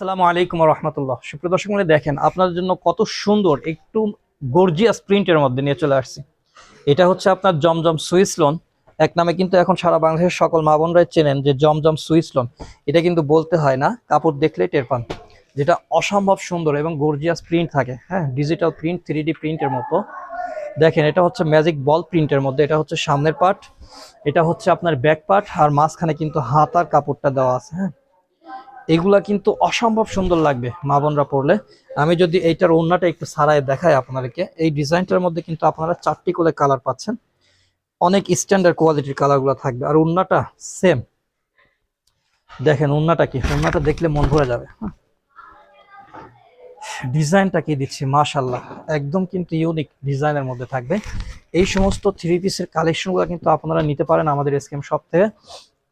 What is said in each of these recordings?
আসসালামু আলাইকুম রহমতুল্লাহ। সুপ্রিয় দর্শক মণ্ডলী দেখেন, আপনার জন্য কত সুন্দর, একটু গর্জিয়াস প্রিন্টের মধ্যে নিয়ে চলে আসছি। এটা হচ্ছে আপনার জমজম সুইস লোন এক নামে কিন্তু এখন সারা বাংলাদেশের সকল মা বোনরাই চেনেন যে জমজম সুইস লোন এটা কিন্তু বলতে হয় না, কাপড় দেখলেই টের পান। যেটা অসম্ভব সুন্দর এবং গর্জিয়াস প্রিন্ট থাকে। হ্যাঁ ডিজিটাল প্রিন্ট থ্রি প্রিন্টের মতো। দেখেন, এটা হচ্ছে ম্যাজিক বল প্রিন্টের মধ্যে। এটা হচ্ছে সামনের পার্ট এটা হচ্ছে আপনার ব্যাক পার্ট আর মাঝখানে কিন্তু হাতার কাপড়টা দেওয়া আছে। হ্যাঁ এগুলা কিন্তু অসম্ভব সুন্দর লাগবে মা বোনরা পরলে আমি যদি এইটার ওড়নাটা একটু সারায় দেখাই আপনাদেরকে, এই ডিজাইনটার মধ্যে কিন্তু আপনারা চারটি করে কালার পাচ্ছেন। অনেক স্ট্যান্ডার্ড কোয়ালিটির কালারগুলো থাকবে। আর ওড়নাটা সেম দেখেন ওড়নাটা কি? ওড়নাটা দেখলে মন ভরে যাবে। হ্যাঁ। ডিজাইনটা কি দিচ্ছি? মাশাল্লাহ একদম কিন্তু ইউনিক ডিজাইনের মধ্যে থাকবে। এই সমস্ত থ্রি পিসের কালেকশনগুলো কিন্তু আপনারা নিতে পারেন আমাদের এসকেম শপ থেকে।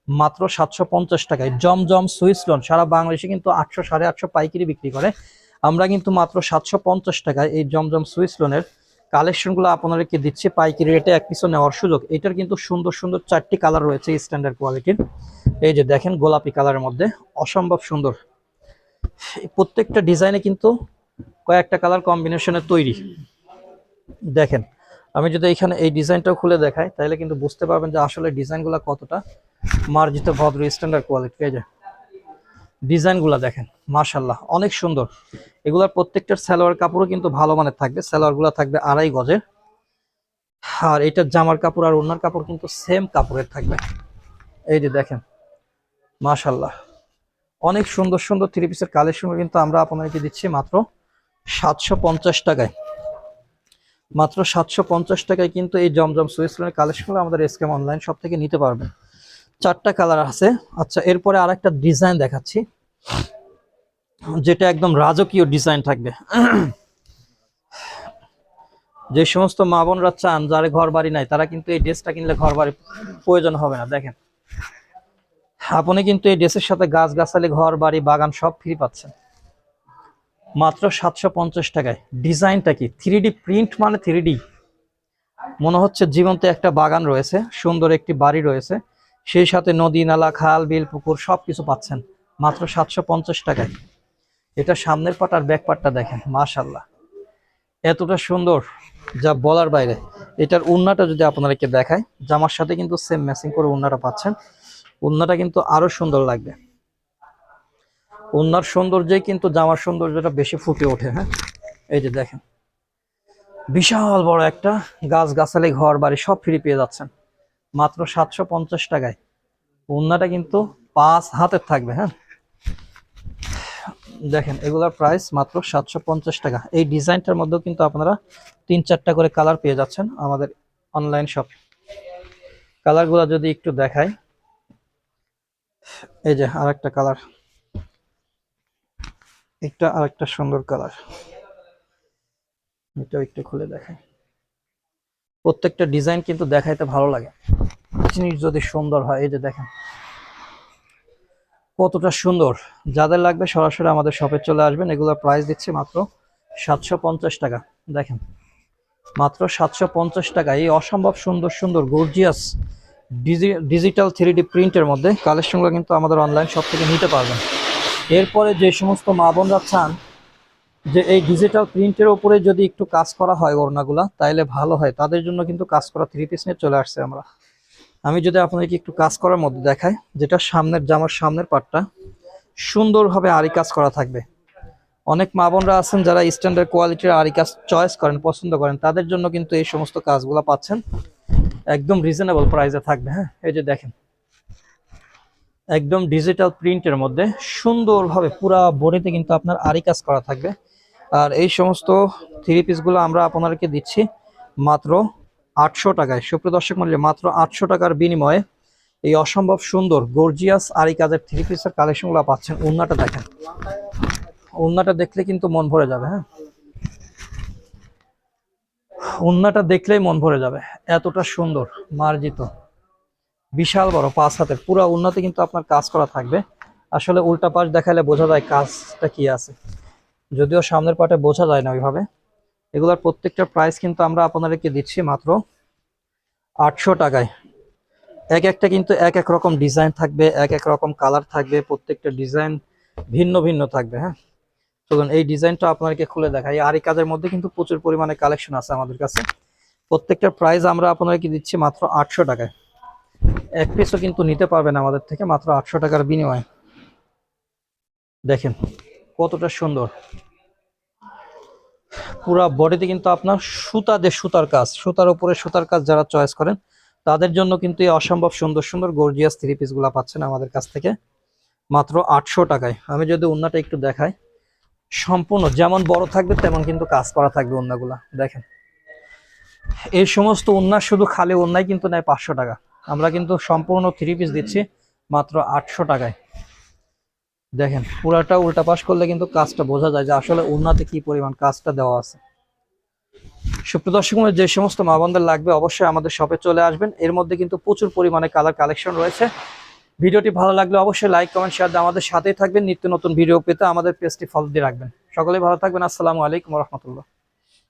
মাত্র সাতশো পঞ্চাশ টাকায়। জমজম সুইস লোন, সারা বাংলাদেশে কিন্তু আটশো সাড়ে আটশো পাইকারি বিক্রি করে। আমরা কিন্তু মাত্র সাতশো পঞ্চাশ টাকায় এই জমজম সুইস লোনের কালেকশনগুলো আপনাদেরকে দিচ্ছি পাইকারি রেটে এক পিছু নেওয়ার সুযোগ। এটার কিন্তু সুন্দর সুন্দর চারটি কালার রয়েছে স্ট্যান্ডার্ড কোয়ালিটির এই যে দেখেন গোলাপি কালারের মধ্যে, অসম্ভব সুন্দর। প্রত্যেকটা ডিজাইনে কিন্তু কয়েকটা কালার কম্বিনেশনে তৈরি। দেখেন, আমি যদি এখানে এই ডিজাইনটাও খুলে দেখাই, তাহলে কিন্তু বুঝতে পারবেন যে আসলে ডিজাইনগুলো কতটা মার্জিত ভদ্র স্ট্যান্ডার্ড কোয়ালিটি এই যে ডিজাইনগুলো দেখেন মাশাল্লাহ অনেক সুন্দর। এগুলার প্রত্যেকটার সালোয়ার কাপড়ও কিন্তু ভালো মানের থাকবে, সালোয়ারগুলো থাকবে আড়াই গজের। আর এটার জামার কাপড় আর ওনার কাপড় কিন্তু সেম কাপড়ের থাকবে। এই যে দেখেন মাশাল্লাহ অনেক সুন্দর সুন্দর থ্রি পিসের কালেকশন কিন্তু আমরা আপনাদেরকে দিচ্ছি মাত্র সাতশো পঞ্চাশ টাকায়। মাত্র সাতশো পঞ্চাশ টাকায় কিন্তু এই জমজম সুইসলের কালেকশনগুলো আমাদের এসকেম অনলাইন সব থেকে নিতে পারবেন। চারটা কালার আছে। আচ্ছা এরপরে আর একটা ডিজাইন দেখাচ্ছি, যেটা একদম রাজকীয় ডিজাইন থাকবে। যে সমস্ত মা বোনরা চান, যারা ঘর বাড়ি নাই, তারা কিন্তু এই ড্রেসটা কিনলে ঘর বাড়ি প্রয়োজন হবে না। দেখেন, আপনি কিন্তু এই ড্রেসের সাথে গাছ গাছালি ঘর বাড়ি, বাগান সব ফ্রি পাচ্ছেন। মাত্র সাতশো পঞ্চাশ টাকায়। ডিজাইনটা কি? থ্রি প্রিন্ট মানে থ্রি মনে হচ্ছে জীবন্ত একটা বাগান রয়েছে, সুন্দর একটি বাড়ি রয়েছে। সেই সাথে নদী, নালা, খাল, বিল, পুকুর সব কিছু পাচ্ছেন। মাত্র সাতশো পঞ্চাশ টাকায়। এটা সামনের পাট আর ব্যাক পাটটা দেখেন মাশাল্লাহ এতটা সুন্দর, যা বলার বাইরে। এটার উন্নাটা যদি আপনাদেরকে দেখায় জামার সাথে কিন্তু সেম ম্যাচিং করে উন্নাটা পাচ্ছেন। উন্নাটা কিন্তু আরও সুন্দর লাগবে। উন্নার সৌন্দর্যে কিন্তু জামার সৌন্দর্যটা বেশি ফুটে ওঠে হ্যাঁ? এই যে দেখেন। বিশাল বড় একটা গাছ গাছালি ঘর বাড়ি সব ফ্রি পেয়ে যাচ্ছেন। মাত্র সাতশো পঞ্চাশ টাকায়। উন্নাটা কিন্তু পাঁচ হাতের থাকবে হ্যাঁ? দেখেন, এগুলার প্রাইস মাত্র সাতশো পঞ্চাশ টাকা। এই ডিজাইনটার মধ্যেও কিন্তু আপনারা তিন চারটা করে কালার পেয়ে যাচ্ছেন আমাদের অনলাইন শপ কালারগুলো যদি একটু দেখাই। এই যে আরেকটা কালার একটা আরেকটা সুন্দর কালার এটাও একটু খুলে দেখাই। প্রত্যেকটা ডিজাইন কিন্তু দেখাইতে ভালো লাগে। জিনিস যদি সুন্দর হয়, এই যে দেখেন। কতটা সুন্দর। যাদের লাগবে সরাসরি আমাদের শপে চলে আসবেন। এগুলোর প্রাইস দিচ্ছি মাত্র সাতশো পঞ্চাশ টাকা। দেখেন, মাত্র সাতশো পঞ্চাশ টাকা। এই অসম্ভব সুন্দর সুন্দর গর্জিয়াস ডিজিটাল থ্রি প্রিন্টের মধ্যে কালেকশনগুলো কিন্তু আমাদের অনলাইন শপ থেকে নিতে পারবেন। এরপরে যে সমস্ত মা বোনরা চান যে এই ডিজিটাল প্রিন্টের উপরে যদি একটু কাজ করা হয় ওড়নাগুলা, তাইলে ভালো হয়। তাদের জন্য কিন্তু কাজ করা থ্রি পিস নিয়ে চলে আসছে আমরা। আমি যদি আপনাদেরকে একটু কাজ করার মধ্যে দেখাই, যেটা সামনের, জামার সামনের পাটটা, সুন্দরভাবে আরি কাজ করা থাকবে। অনেক মা বোনরা আছেন যারা স্ট্যান্ডার্ড কোয়ালিটির আরি কাজ চয়েস করেন, পছন্দ করেন, তাদের জন্য কিন্তু এই সমস্ত কাজগুলো পাচ্ছেন। একদম রিজনেবল প্রাইসে থাকবে হ্যাঁ? এই যে দেখেন। একদম ডিজিটাল প্রিন্টের মধ্যে সুন্দরভাবে পুরা বডিতে কিন্তু আপনার আরি কাজ করা থাকবে। আর এই সমস্ত থ্রি পিসগুলো আমরা আপনাদেরকে দিচ্ছি মাত্র আটশো টাকায়। সুপ্রিয় দর্শক মূল্যে মাত্র আটশো টাকার বিনিময়ে এই অসম্ভব সুন্দর গর্জিয়াস আরি কাজের থ্রি পিসের কালেকশনগুলো পাচ্ছেন। উন্নাটা দেখেন। উন্নাটা দেখলে কিন্তু মন ভরে যাবে হ্যাঁ? উন্নাটা দেখলেই মন ভরে যাবে। এতটা সুন্দর, মার্জিত। বিশাল বড়, পাঁচ হাতের। পুরা উন্নতি কিন্তু আপনার কাজ করা থাকবে। আসলে উল্টা পাশ দেখালে বোঝা যায় কাজটা কি আছে। যদিও সামনের পাটে বোঝা যায় না ওইভাবে। এগুলোর প্রত্যেকটা প্রাইস কিন্তু আমরা আপনাদেরকে দিচ্ছি মাত্র আটশো টাকায়। এক একটা কিন্তু এক এক রকম ডিজাইন থাকবে, এক এক রকম কালার থাকবে, প্রত্যেকটা ডিজাইন ভিন্ন ভিন্ন থাকবে হ্যাঁ? চলুন, এই ডিজাইনটা আপনাদেরকে খুলে দেখাই। আর এই কাজের মধ্যে কিন্তু প্রচুর পরিমাণে কালেকশন আছে আমাদের কাছে। প্রত্যেকটার প্রাইস আমরা আপনাদেরকে দিচ্ছি মাত্র আটশো টাকায়। এক পিসও কিন্তু নিতে পারবেন আমাদের থেকে মাত্র আটশো টাকার বিনিময়ে। দেখেন কতটা সুন্দর? পুরা বডিতে কিন্তু আপনার সুতা দিয়ে সুতার কাজ, সুতার উপরে সুতার কাজ যারা চয়েস করেন, তাদের জন্য কিন্তু এই অসম্ভব সুন্দর সুন্দর গর্জিয়াস থ্রি পিসগুলা পাচ্ছেন আমাদের কাছ থেকে। মাত্র আটশো টাকায়। আমি যদি উন্নাটা একটু দেখাই, সম্পূর্ণ যেমন বড় থাকবে তেমন কিন্তু কাজ করা থাকবে উন্নাগুলা দেখেন। এই সমস্ত উন্না শুধু খালি উন্নাই কিন্তু নেয় পাঁচশো টাকা। আমরা কিন্তু সম্পূর্ণ থ্রি পিস দিচ্ছি মাত্র আটশো টাকায়। দেখেন, পুরাটা উল্টা পাশ করলে কিন্তু কাজটা বোঝা যায় যে আসলে উন্নাতে কি পরিমাণ কাজটা দেওয়া আছে। সুপ্রদর্শক যে সমস্ত মা বোনদের লাগবে অবশ্যই আমাদের শপে চলে আসবেন। এর মধ্যে কিন্তু প্রচুর পরিমাণে কালার কালেকশন রয়েছে। ভিডিওটি ভালো লাগলে অবশ্যই লাইক কমেন্ট শেয়ার দিয়ে আমাদের সাথেই থাকবেন। নিত্য নতুন ভিডিও পেতে আমাদের পেজটি ফলো দিয়ে রাখবেন। সকলেই ভালো থাকবেন। আসসালামু আলাইকুম রহমতুল্লাহ।